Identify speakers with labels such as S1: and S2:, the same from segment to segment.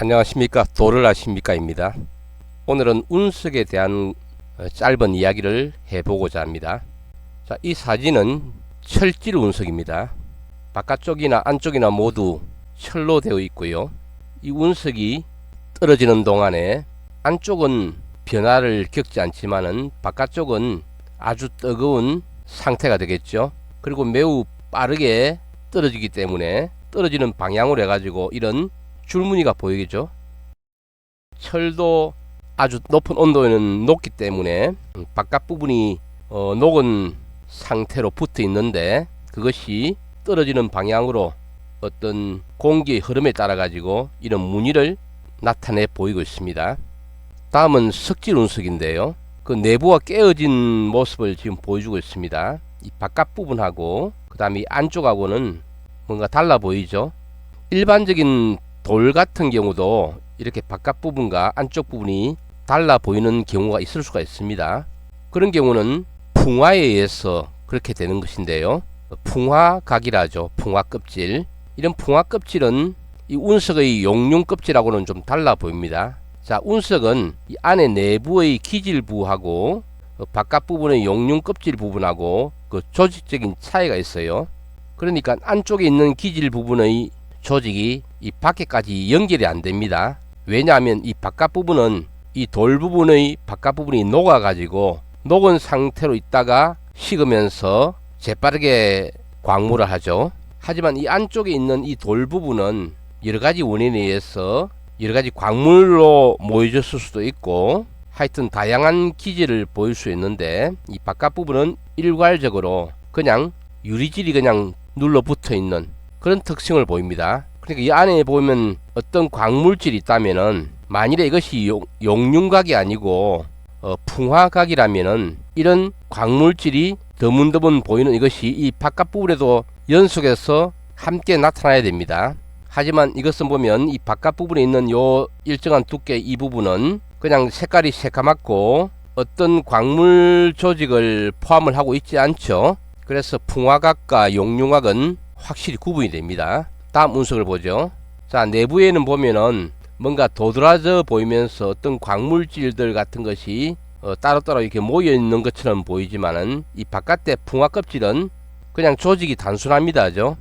S1: 안녕하십니까 도를 아십니까입니다. 오늘은 운석에 대한 어, 짧은 이야기를 해보고자 합니다. 자, 이 사진은 철질 운석입니다. 바깥쪽이나 안쪽이나 모두 철로 되어 있고요. 이 운석이 떨어지는 동안에 안쪽은 변화를 겪지 않지만은 바깥쪽은 아주 뜨거운 상태가 되겠죠. 그리고 매우 빠르게 떨어지기 때문에 떨어지는 방향으로 해가지고 이런 줄무늬가 보이겠죠. 철도 아주 높은 온도에는 녹기 때문에 바깥 부분이 어, 녹은 상태로 붙어 있는데 그것이 떨어지는 방향으로 어떤 공기의 흐름에 따라 가지고 이런 무늬를 나타내 보이고 있습니다. 다음은 석질 운석인데요. 그 내부가 깨어진 모습을 지금 보여주고 있습니다. 이 바깥 부분하고 그 다음에 안쪽하고는 뭔가 달라 보이죠. 일반적인 돌 같은 경우도 이렇게 바깥 부분과 안쪽 부분이 달라 보이는 경우가 있을 수가 있습니다. 그런 경우는 풍화에 의해서 그렇게 되는 것인데요. 풍화각이라죠. 풍화 껍질. 이런 풍화 껍질은 이 운석의 용융 껍질하고는 좀 달라 보입니다. 자, 운석은 이 안에 내부의 기질부하고 어, 바깥 부분의 용융 껍질 부분하고 그 조직적인 차이가 있어요. 그러니까 안쪽에 있는 기질 부분의 조직이 이 밖에까지 연결이 안 됩니다. 왜냐하면 이 바깥 부분은 이 돌 부분의 바깥 부분이 녹아 가지고 녹은 상태로 있다가 식으면서 재빠르게 광물을 하죠. 하지만 이 안쪽에 있는 이 돌 부분은 여러 가지 원인에 의해서 여러 가지 광물로 모여졌을 수도 있고 하여튼 다양한 기질을 보일 수 있는데 이 바깥 부분은 일괄적으로 그냥 유리질이 그냥 눌러 붙어 있는 그런 특성을 보입니다. 그러니까 이 안에 보면 어떤 광물질이 있다면은 만일에 이것이 용, 용융각이 아니고 어, 풍화각이라면은 이런 광물질이 드문드문 보이는 이것이 이 바깥 부분에도 연속해서 함께 나타나야 됩니다. 하지만 이것은 보면 이 바깥 부분에 있는 요 일정한 두께 이 부분은 그냥 색깔이 새까맣고 어떤 광물 조직을 포함을 하고 있지 않죠. 그래서 풍화각과 용융각은 확실히 구분이 됩니다. 다음 운석을 보죠. 자, 내부에는 보면은 뭔가 도드라져 보이면서 어떤 광물질들 같은 것이 어, 따로따로 이렇게 모여 있는 것처럼 보이지만은 이 바깥에 풍화 껍질은 그냥 조직이 단순합니다 죠.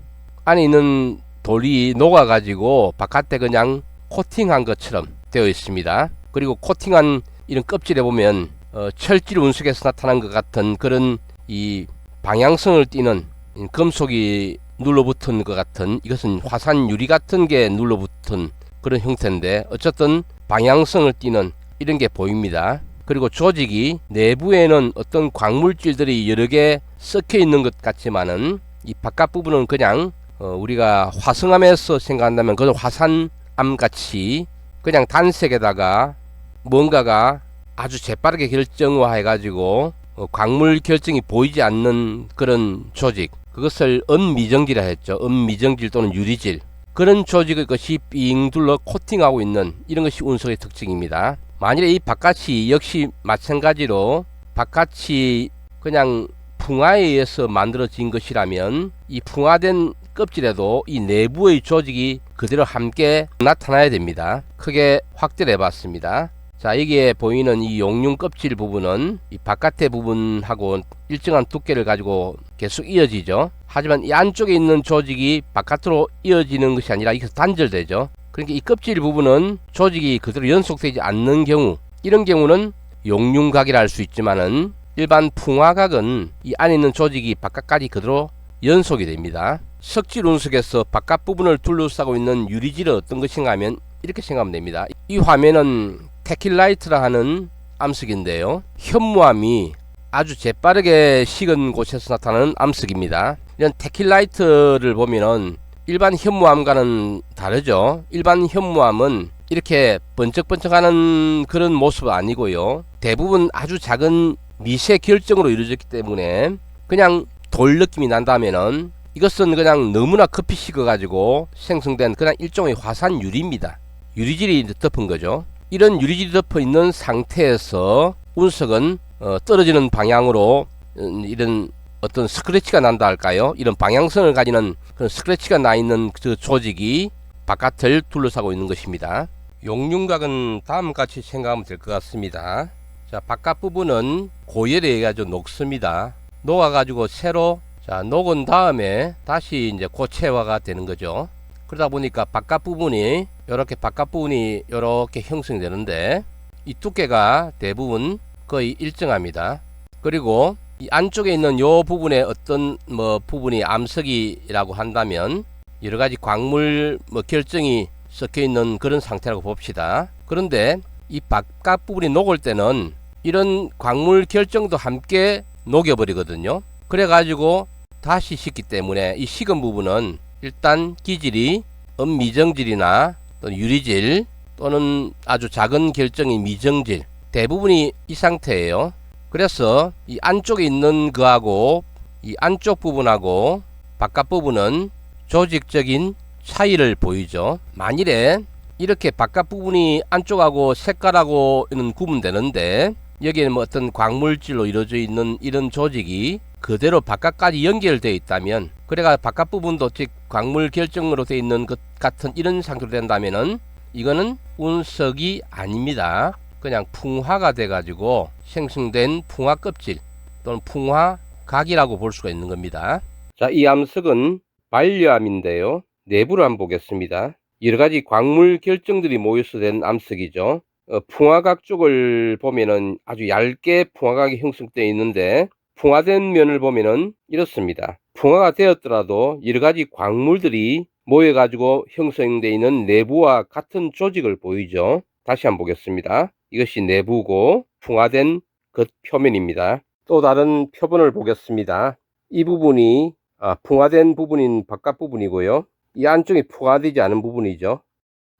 S1: 안에 있는 돌이 녹아 가지고 바깥에 그냥 코팅한 것처럼 되어 있습니다. 그리고 코팅한 이런 껍질에 보면 어, 철질 운석에서 나타난 것 같은 그런 이 방향성을 띠는 금속이 눌러붙은 것 같은 이것은 화산 유리 같은 게 눌러붙은 그런 형태인데 어쨌든 방향성을 띠는 이런 게 보입니다. 그리고 조직이 내부에는 어떤 광물질들이 여러 개 섞여 있는 것 같지만은 이 바깥 부분은 그냥 어 우리가 화성암에서 생각한다면 그건 화산암 같이 그냥 단색에다가 뭔가가 아주 재빠르게 결정화해 가지고 어 광물 결정이 보이지 않는 그런 조직 그것을 은미정질이라 했죠. 은미정질 또는 유리질 그런 조직의 것이 삥 둘러 코팅하고 있는 이런 것이 운석의 특징입니다. 만일에 이 바깥이 역시 마찬가지로 바깥이 그냥 풍화에 의해서 만들어진 것이라면 이 풍화된 껍질에도 이 내부의 조직이 그대로 함께 나타나야 됩니다. 크게 확대를 해봤습니다. 자, 여기에 보이는 이 용융 껍질 부분은 이 바깥의 부분하고 일정한 두께를 가지고 계속 이어지죠. 하지만 이 안쪽에 있는 조직이 바깥으로 이어지는 것이 아니라 이것서 단절되죠. 그러니까 이 껍질 부분은 조직이 그대로 연속되지 않는 경우 이런 경우는 용융각이라 할 수 있지만은 일반 풍화각은 이 안에 있는 조직이 바깥까지 그대로 연속이 됩니다. 석질 운석에서 바깥 부분을 둘러싸고 있는 유리질은 어떤 것인가 하면 이렇게 생각하면 됩니다. 이 화면은 테킬라이트라 하는 암석인데요. 현무암이 아주 재빠르게 식은 곳에서 나타나는 암석입니다. 이런 테킬라이트를 보면은 일반 현무암과는 다르죠. 일반 현무암은 이렇게 번쩍번쩍하는 그런 모습은 아니고요. 대부분 아주 작은 미세 결정으로 이루어졌기 때문에 그냥 돌 느낌이 난다면은 이것은 그냥 너무나 급히 식어가지고 생성된 그냥 일종의 화산 유리입니다. 유리질이 덮은 거죠. 이런 유리질이 덮어 있는 상태에서 운석은 어, 떨어지는 방향으로 음, 이런 어떤 스크래치가 난다 할까요? 이런 방향성을 가지는 그런 스크래치가 나 있는 그 조직이 바깥을 둘러싸고 있는 것입니다. 용융각은 다음 같이 생각하면 될 것 같습니다. 자, 바깥 부분은 고열에 의해 가지고 녹습니다. 녹아가지고 새로 자, 녹은 다음에 다시 이제 고체화가 되는 거죠. 그러다 보니까 바깥 부분이 이렇게 바깥 부분이 이렇게 형성되는데 이 두께가 대부분 거의 일정합니다. 그리고 이 안쪽에 있는 요 부분에 어떤 뭐 부분이 암석이라고 한다면 여러 가지 광물 뭐 결정이 섞여 있는 그런 상태라고 봅시다. 그런데 이 바깥 부분이 녹을 때는 이런 광물 결정도 함께 녹여버리거든요. 그래가지고 다시 식기 때문에 이 식은 부분은 일단 기질이 은미정질이나 또는 유리질 또는 아주 작은 결정인 미정질 대부분이 이 상태예요. 그래서 이 안쪽에 있는 그하고 이 안쪽 부분하고 바깥 부분은 조직적인 차이를 보이죠. 만일에 이렇게 바깥 부분이 안쪽하고 색깔하고는 구분되는데 여기에는 뭐 어떤 광물질로 이루어져 있는 이런 조직이 그대로 바깥까지 연결되어 있다면 그래가 바깥 부분도 즉 광물 결정으로 되어 있는 것 같은 이런 상태로 된다면은 이거는 운석이 아닙니다. 그냥 풍화가 돼 가지고 생성된 풍화 껍질 또는 풍화 각이라고 볼 수가 있는 겁니다. 자, 이 암석은 반려암인데요. 내부를 한번 보겠습니다. 여러 가지 광물 결정들이 모여서 된 암석이죠. 어, 풍화각 쪽을 보면은 아주 얇게 풍화각이 형성되어 있는데 풍화된 면을 보면은 이렇습니다. 풍화가 되었더라도 여러 가지 광물들이 모여가지고 형성되어 있는 내부와 같은 조직을 보이죠. 다시 한번 보겠습니다. 이것이 내부고 풍화된 겉 표면입니다. 또 다른 표본을 보겠습니다. 이 부분이 아, 풍화된 부분인 바깥 부분이고요. 이 안쪽이 풍화되지 않은 부분이죠.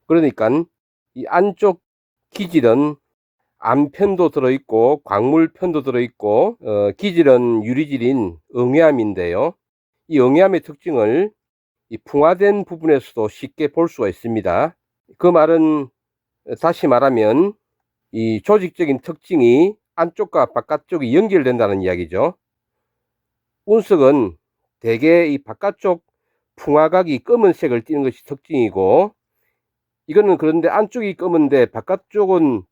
S1: 그러니까 이 안쪽 기질은 암편도 들어있고 광물편도 들어있고 어, 기질은 유리질인 응애암인데요. 이 응애암의 특징을 이 풍화된 부분에서도 쉽게 볼 수가 있습니다. 그 말은 다시 말하면 이 조직적인 특징이 안쪽과 바깥쪽이 연결된다는 이야기죠. 운석은 대개 이 바깥쪽 풍화각이 검은색을 띠는 것이 특징이고 이거는 그런데 안쪽이 검은데 바깥쪽은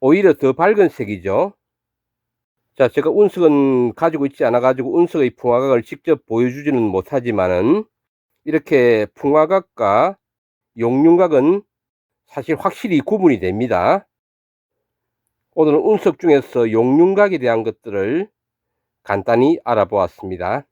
S1: 오히려 더 밝은 색이죠. 자, 제가 운석은 가지고 있지 않아 가지고 운석의 풍화각을 직접 보여주지는 못하지만은 이렇게 풍화각과 용융각은 사실 확실히 구분이 됩니다. 오늘은 운석 중에서 용융각에 대한 것들을 간단히 알아보았습니다.